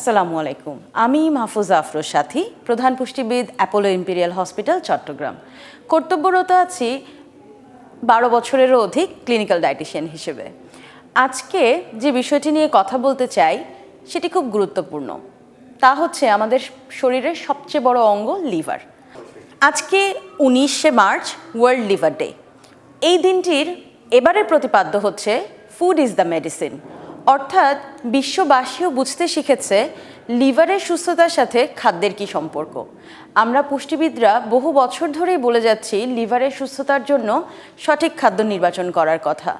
আসসালামু আলাইকুম। আমি মাহফুজা আফরোজ সাথী, প্রধান পুষ্টিবিদ অ্যাপোলো ইম্পেরিয়াল হসপিটাল, চট্টগ্রাম। কর্তব্যরত আছি বারো বছরেরও অধিক ক্লিনিক্যাল ডায়েটিশিয়ান হিসেবে। আজকে যে বিষয়টি নিয়ে কথা বলতে চাই, সেটি খুব গুরুত্বপূর্ণ। তা হচ্ছে আমাদের শরীরের সবচেয়ে বড় অঙ্গ লিভার। আজকে উনিশে মার্চ, ওয়ার্ল্ড লিভার ডে। এই দিনটির এবারের প্রতিপাদ্য হচ্ছে, ফুড ইজ দ্য মেডিসিন। অর্থাৎ বিশ্ববাসীও বুঝতে শিখেছে লিভারের সুস্থতার সাথে খাদ্যের কি সম্পর্ক। আমরা পুষ্টিবিদরা বহু বছর ধরেই বলে যাচ্ছি লিভারের সুস্থতার জন্য সঠিক খাদ্য নির্বাচন করার কথা।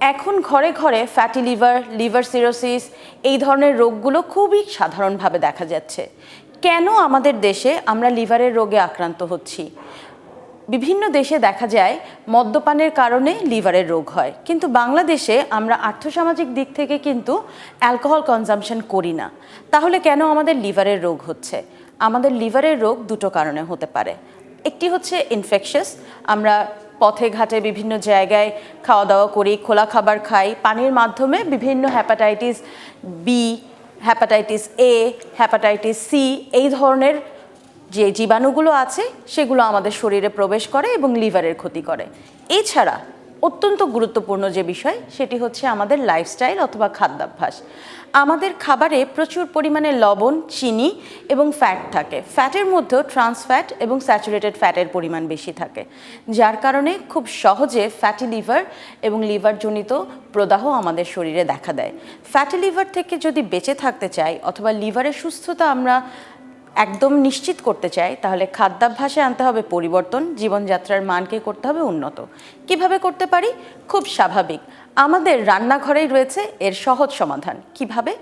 এখন ঘরে ঘরে ফ্যাটি লিভার লিভার সিরোসিস এই ধরনের রোগগুলো খুবই সাধারণভাবে দেখা যাচ্ছে। কেন আমাদের দেশে আমরা লিভারের রোগে আক্রান্ত হচ্ছি? বিভিন্ন দেশে দেখা যায় মদ্যপানের কারণে লিভারের রোগ হয়। কিন্তু বাংলাদেশে আমরা আর্থসামাজিক দিক থেকে কিন্তু অ্যালকোহল কনজামশন করি না। তাহলে কেন আমাদের লিভারের রোগ হচ্ছে? আমাদের লিভারের রোগ দুটো কারণে হতে পারে। একটি হচ্ছে ইনফেকশাস আমরা পথে ঘাটে বিভিন্ন জায়গায় খাওয়া দাওয়া করি, খোলা খাবার খাই। পানির মাধ্যমে বিভিন্ন hepatitis B hepatitis A hepatitis C এই ধরনের যে জীবাণুগুলো আছে, সেগুলো আমাদের শরীরে প্রবেশ করে এবং লিভারের ক্ষতি করে। এছাড়া অত্যন্ত গুরুত্বপূর্ণ যে বিষয়, সেটি হচ্ছে আমাদের লাইফস্টাইল অথবা খাদ্যাভ্যাস। আমাদের খাবারে প্রচুর পরিমাণে লবণ, চিনি এবং ফ্যাট থাকে। ফ্যাটের মধ্যেও ট্রান্স ফ্যাট এবং স্যাচুরেটেড ফ্যাটের পরিমাণ বেশি থাকে। যার কারণে খুব সহজে ফ্যাটি লিভার এবং লিভারজনিত প্রদাহ আমাদের শরীরে দেখা দেয়। ফ্যাটি লিভার থেকে যদি বেঁচে থাকতে চাই অথবা লিভারের সুস্থতা আমরা একদম নিশ্চিত করতে চাই তাহলে খাদ্যাভ্যাসে আনতে হবে পরিবর্তন, জীবনযাত্রার মানকে করতে হবে উন্নত। কীভাবে করতে পারি? খুব স্বাভাবিক। আমাদের রান্নাঘরেই রয়েছে এর সহজ সমাধান। কীভাবে?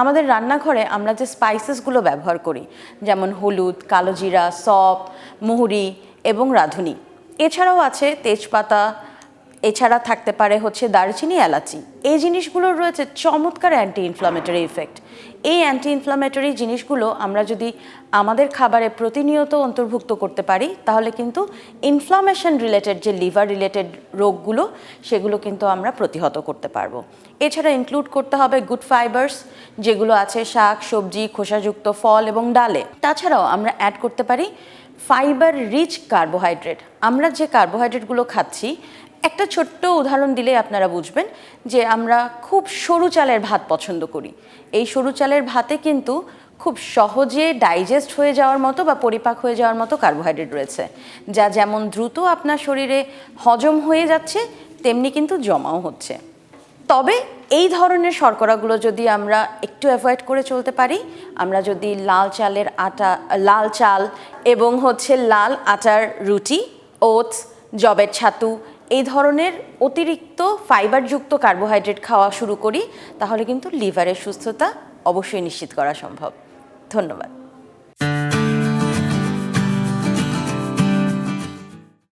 আমাদের রান্নাঘরে আমরা যে স্পাইসেসগুলো ব্যবহার করি, যেমন হলুদ কালো জিরা সপ মুহুরি এবং রাঁধুনি। এছাড়াও আছে তেজপাতা এছাড়া থাকতে পারে হচ্ছে দারচিনি, এলাচি। এই জিনিসগুলোর রয়েছে চমৎকার অ্যান্টি ইনফ্লামেটরি ইফেক্ট এই অ্যান্টি ইনফ্লামেটরি জিনিসগুলো আমরা যদি আমাদের খাবারে প্রতিনিয়ত অন্তর্ভুক্ত করতে পারি, তাহলে কিন্তু ইনফ্লামেশন রিলেটেড যে লিভার রিলেটেড রোগগুলো, সেগুলো কিন্তু আমরা প্রতিহত করতে পারব। এছাড়া ইনক্লুড করতে হবে গুড ফাইবার্স যেগুলো আছে শাক, সবজি, খোসাযুক্ত ফল এবং ডালে। তাছাড়াও আমরা অ্যাড করতে পারি ফাইবার রিচ কার্বোহাইড্রেট। আমরা যে কার্বোহাইড্রেটগুলো খাচ্ছি, একটা ছোট্ট উদাহরণ দিলে আপনারা বুঝবেন যে আমরা খুব সরু চালের ভাত পছন্দ করি। এই সরু চালের ভাতে কিন্তু খুব সহজে ডাইজেস্ট হয়ে যাওয়ার মতো বা পরিপাক হয়ে যাওয়ার মতো কার্বোহাইড্রেট রয়েছে, যা যেমন দ্রুত আপনার শরীরে হজম হয়ে যাচ্ছে, তেমনি কিন্তু জমাও হচ্ছে। তবে এই ধরনের শর্করাগুলো যদি আমরা একটু অ্যাভয়েড করে চলতে পারি, আমরা যদি লাল চালের আটা, লাল চাল এবং হচ্ছে লাল আটার রুটি, ওটস জবের ছাতু এই ধরনের অতিরিক্ত ফাইবারযুক্ত কার্বোহাইড্রেট খাওয়া শুরু করি, তাহলে কিন্তু লিভারের সুস্থতা অবশ্যই নিশ্চিত করা সম্ভব। ধন্যবাদ।